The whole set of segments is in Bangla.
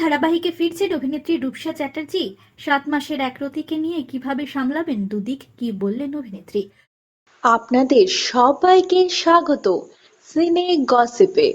ধারাবাহিকে ফিরছেন অভিনেত্রী রূপসা চ্যাটার্জি। সাত মাসের এক রতিকে নিয়ে কীভাবে সামলাবেন? দুদিক কি বললেন অভিনেত্রী? আপনাদের সবাইকে স্বাগত। সিনে গসিপে।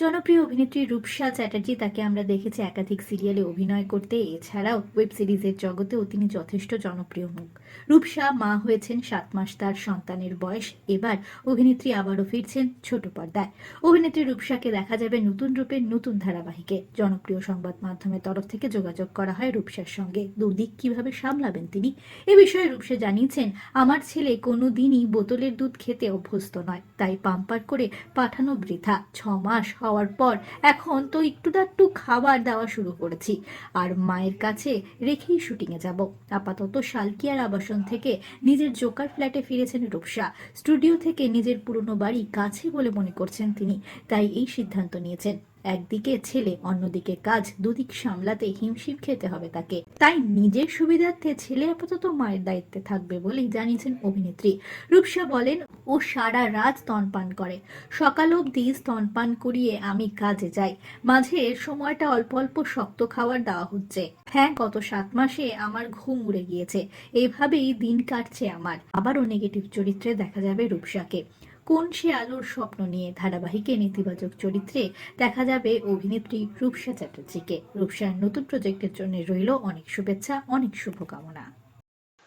জনপ্রিয় অভিনেত্রী রূপসা চ্যাটার্জি তাকে আমরা দেখেছি একাধিক সিরিয়ালে অভিনয় করতে। এছাড়াও ওয়েব সিরিজের জগতেও তিনি যথেষ্ট জনপ্রিয় মুখ। রূপসা মা হয়েছেন সাত মাস তার সন্তানের বয়স। এবার অভিনেত্রী আবারও ফিরছেন ছোট পর্দায়। অভিনেত্রী রূপসাকে দেখা যাবে নতুন রূপে নতুন ধারাবাহিকে। জনপ্রিয় সংবাদ মাধ্যমের তরফ থেকে যোগাযোগ করা হয় রূপসার সঙ্গে। দুদিক কীভাবে সামলাবেন তিনি? এ বিষয়ে রূপসা জানিয়েছেন, আমার ছেলে কোনো দিনই বোতলের দুধ খেতে অভ্যস্ত নয়, তাই পাম্পার করে পাঠানো বৃথা। ছ মাস হওয়ার পর এখন তো একটু একটু খাবার দেওয়া শুরু করেছি। আর মায়ের কাছে রেখেই শুটিংয়ে যাব। আপাতত শালকিয়ার আবাসন থেকে নিজের জোকার ফ্ল্যাটে ফিরেছেন রূপসা। স্টুডিও থেকে নিজের পুরনো বাড়ি কাছে বলে মনে করছেন তিনি। তাই এই সিদ্ধান্ত নিয়েছেন। একদিকে ছেলে, অন্যদিকে কাজ, দুদিক সামলাতে হিমশিম খেতে হবে তাকে। তাই নিজের সুবিধার্থে ছেলে আপাতত মায়ের দায়িত্বে থাকবে বলেই জানিয়েছেন অভিনেত্রী। রূপসা বলেন, ও সারা রাত স্তনপান করে। সকাল অবধি স্তনপান করিয়ে আমি কাজে যাই। মাঝে সময়টা অল্প অল্প শক্ত খাবার দেওয়া হচ্ছে। হ্যাঁ গত সাত মাসে আমার ঘুম উড়ে গিয়েছে। এভাবেই দিন কাটছে আমার। আবারও নেগেটিভ চরিত্রে দেখা যাবে রূপসাকে। কোন সে আলোর স্বপ্ন নিয়ে ধারাবাহিকে নেতিবাচক চরিত্রে দেখা যাবে অভিনেত্রী রূপসা চ্যাটার্জিকে। রূপসার নতুন প্রজেক্টের জন্য রইল অনেক শুভেচ্ছা, অনেক শুভকামনা।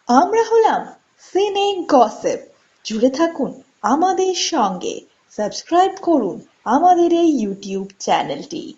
আমরা হলাম সিনে গসেপ। জুড়ে থাকুন আমাদের সঙ্গে। সাবস্ক্রাইব করুন আমাদের এই ইউটিউব চ্যানেলটি।